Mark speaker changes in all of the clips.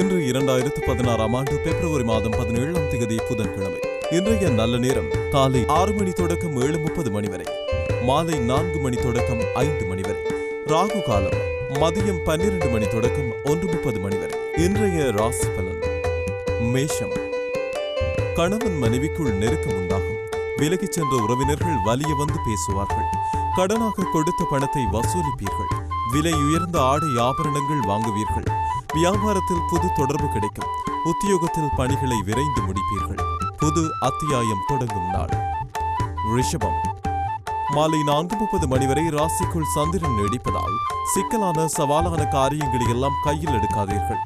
Speaker 1: இன்று இரண்டாயிரத்து பதினாறாம் ஆண்டு பிப்ரவரி மாதம் பதினேழாம் தேதி புதன்கிழமை இன்றைய நல்ல நேரம் காலை ஆறு மணி தொடக்கம் ஏழு முப்பது மணி வரை மாலை நான்கு மணி தொடக்கம் ஐந்து மணி வரை ராகு காலம் மதியம் பன்னிரண்டு மணி தொடக்கம் ஒன்று முப்பது மணி வரை இன்றைய ராசி பலன் மேஷம் கணவன் மனைவிக்குள் நெருக்கம் உண்டாகும் விலகிச் சென்ற உறவினர்கள் வலிய வந்து பேசுவார்கள் கடனாக கொடுத்த பணத்தை வசூலிப்பீர்கள் விலை உயர்ந்த ஆடை ஆபரணங்கள் வாங்குவீர்கள் வியாபாரத்தில் புது தொடர்பு கிடைக்கும் உத்தியோகத்தில் பணிகளை விரைந்து முடிப்பீர்கள் புது அத்தியாயம் தொடங்கும் நாள் ரிஷபம் மாலை நான்கு முப்பது மணி வரை ராசிக்குள் சந்திரன் நீடிப்பதால் சிக்கலான சவாலான காரியங்களை எல்லாம் கையில் எடுக்காதீர்கள்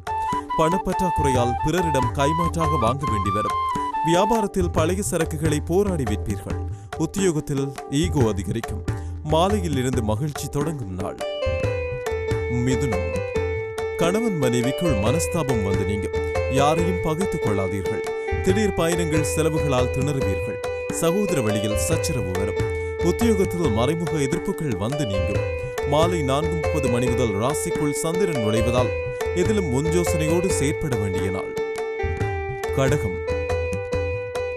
Speaker 1: பணப்பற்றாக்குறையால் பிறரிடம் கைமாற்றாக வாங்க வேண்டி வரும் வியாபாரத்தில் பழைய சரக்குகளை போராடி விற்பீர்கள் உத்தியோகத்தில் ஈகோ அதிகரிக்கும் மாலையில் இருந்து மகிழ்ச்சி தொடங்கும் நாள் மிதுனம் கணவன் மனைவிக்குள் மனஸ்தாபம் வந்து நீங்கும் யாரையும் பகைத்துக் கொள்ளாதீர்கள் திடீர் பயணங்கள் செலவுகளால் திணறுவீர்கள் சகோதர வழியில் சச்சரவு வரும் உத்தியோகத்தில் மறைமுக எதிர்ப்புகள் வந்து நீங்கும் மாலை நான்கு முப்பது மணி முதல் ராசிக்குள் சந்திரன் நுழைவதால் இதிலும் முன்ஜோசனையோடு செயற்பட வேண்டிய நாள் கடகம்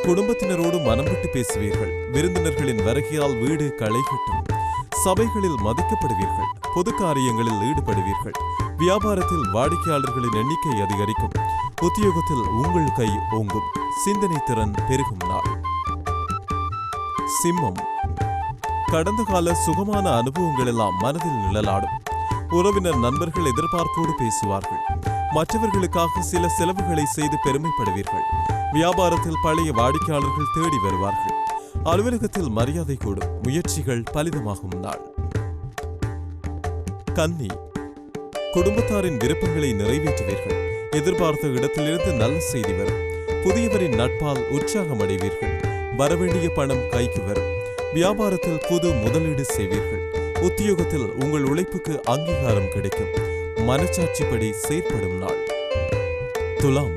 Speaker 1: குடும்பத்தினரோடு மனம் விட்டு பேசுவீர்கள் விருந்தினர்களின் வருகையால் வீடு களை கட்டும் சபைகளில் மதிக்கப்படுவீர்கள் பொது காரியங்களில் ஈடுபடுவீர்கள் வியாபாரத்தில் வாடிக்கையாளர்களின் எண்ணிக்கை அதிகரிக்கும் உத்தியோகத்தில் உங்கள் கை ஓங்கும் சிந்தனை திறன் பெருகும் நாள் சிம்மம் கடந்த கால சுகமான அனுபவங்கள் எல்லாம் மனதில் நிழலாடும் உறவினர் நண்பர்கள் எதிர்பார்ப்போடு பேசுவார்கள் மற்றவர்களுக்காக சில செலவுகளை செய்து பெருமைப்படுவீர்கள் வியாபாரத்தில் பழைய வாடிக்கையாளர்கள் தேடி வருவார்கள் அலுவலகத்தில் மரியாதை கூடும் முயற்சிகள் பலிதமாகும் நாள் கன்னி குடும்பத்தாரின் விருப்பங்களை நிறைவேற்றுவீர்கள் எதிர்பார்த்த இடத்திலிருந்து நல்ல செய்தி வரும் புதியவரின் நட்பால் உற்சாகம் அடைவீர்கள் வரவேண்டிய பணம் கைக்கு வரும் வியாபாரத்தில் புது முதலீடு செய்வீர்கள் உத்தியோகத்தில் உங்கள் உழைப்புக்கு அங்கீகாரம் கிடைக்கும் மனச்சாட்சிப்படி செயற்படும் நாள் துலாம்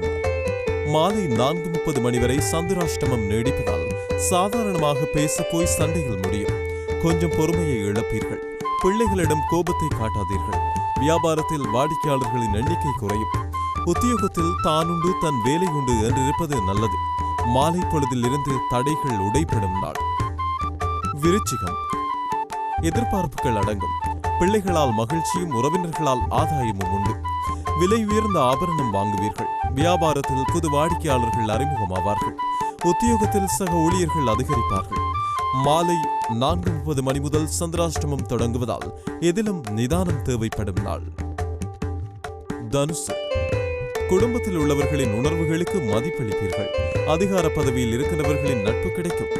Speaker 1: மாலை நான்கு முப்பது மணி வரை சந்திராஷ்டமம் நீடிப்பதால் சாதாரணமாக பேச போய் சண்டையில் முடியும் கொஞ்சம் பொறுமையை இழப்பீர்கள் பிள்ளைகளிடம் கோபத்தை காட்டாதீர்கள் வியாபாரத்தில் வாடிக்கையாளர்களின் எண்ணிக்கை குறையும் உத்தியோகத்தில் தானுண்டு தன் வேலை உண்டு என்றிருப்பது நல்லது மாலை பொழுதில் இருந்து தடைகள் உடைப்படும் நாள் விருச்சிகம் எதிர்பார்ப்புகள் அடங்கும் பிள்ளைகளால் மகிழ்ச்சியும் உறவினர்களால் ஆதாயமும் உண்டு விலை உயர்ந்த ஆபரணம் வாங்குவீர்கள் வியாபாரத்தில் புது வாடிக்கையாளர்கள் அறிமுகமாவார்கள் உத்தியோகத்தில் சக ஊழியர்கள் அதிகரிப்பார்கள் மாலை நான்கு முப்பது மணி முதல் சந்திராஷ்டமம் தொடங்குவதால் எதிலும் நிதானம் தேவைப்படும் நாள் தனுசு குடும்பத்தில் உள்ளவர்களின் உணர்வுகளுக்கு மதிப்பளிப்பீர்கள் அதிகார பதவியில் இருக்கிறவர்களின் நட்பு கிடைக்கும்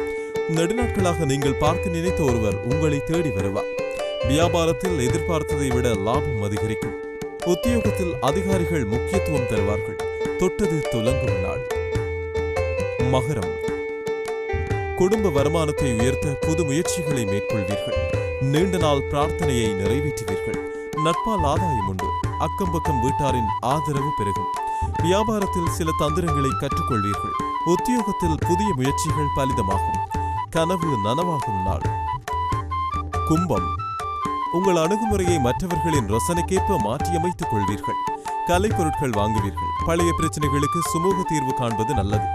Speaker 1: நெடுநாட்களாக நீங்கள் பார்க்க நினைத்த ஒருவர் உங்களை தேடி வருவார் வியாபாரத்தில் எதிர்பார்த்ததை விட லாபம் அதிகரிக்கும் உத்தியோகத்தில் அதிகாரிகள் முக்கியத்துவம் தருவார்கள் தொட்டது துலங்கும் நாள் மகரம் குடும்ப வருமானத்தை உயர்த்த புது முயற்சிகளை மேற்கொள்வீர்கள் நீண்ட நாள் பிரார்த்தனையை நிறைவேற்றுவீர்கள் நட்பால் ஆதாயம் உண்டு அக்கம் பக்கம் வீட்டாரின் ஆதரவு பெருகும் வியாபாரத்தில் சில தந்திரங்களை கற்றுக்கொள்வீர்கள் உத்தியோகத்தில் புதிய முயற்சிகள் பலிதமாகும் கனவு நனவாகும் நாள் கும்பம் உங்கள் அணுகுமுறையை மற்றவர்களின் ரசனைக்கேற்ப மாற்றியமைத்துக் கொள்வீர்கள் கலைப்பொருட்கள் வாங்குவீர்கள் பழைய பிரச்சனைகளுக்கு சுமூக தீர்வு காண்பது நல்லது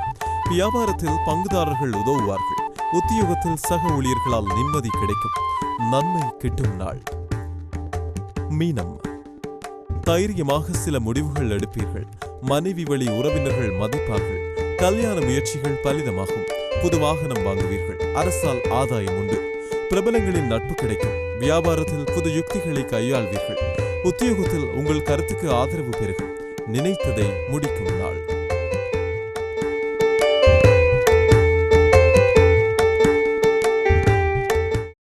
Speaker 1: வியாபாரத்தில் பங்குதாரர்கள் உதவுவார்கள் உத்தியோகத்தில் சக ஊழியர்களால் நிம்மதி கிடைக்கும் நன்மை கிட்டும் நாள் மீனம் தைரியமாக சில முடிவுகள் எடுப்பீர்கள் மனைவி வழி உறவினர்கள் மதிப்பார்கள் கல்யாண முயற்சிகள் பலிதமாகும் புது வாகனம் வாங்குவீர்கள் அரசால் ஆதாயம் உண்டு பிரபலங்களின் நட்பு கிடைக்கும் வியாபாரத்தில் புது யுக்திகளை கையாள்வீர்கள் உத்தியோகத்தில் உங்கள் கருத்துக்கு ஆதரவு பெருகும் நினைத்ததை முடிக்கும் நாள்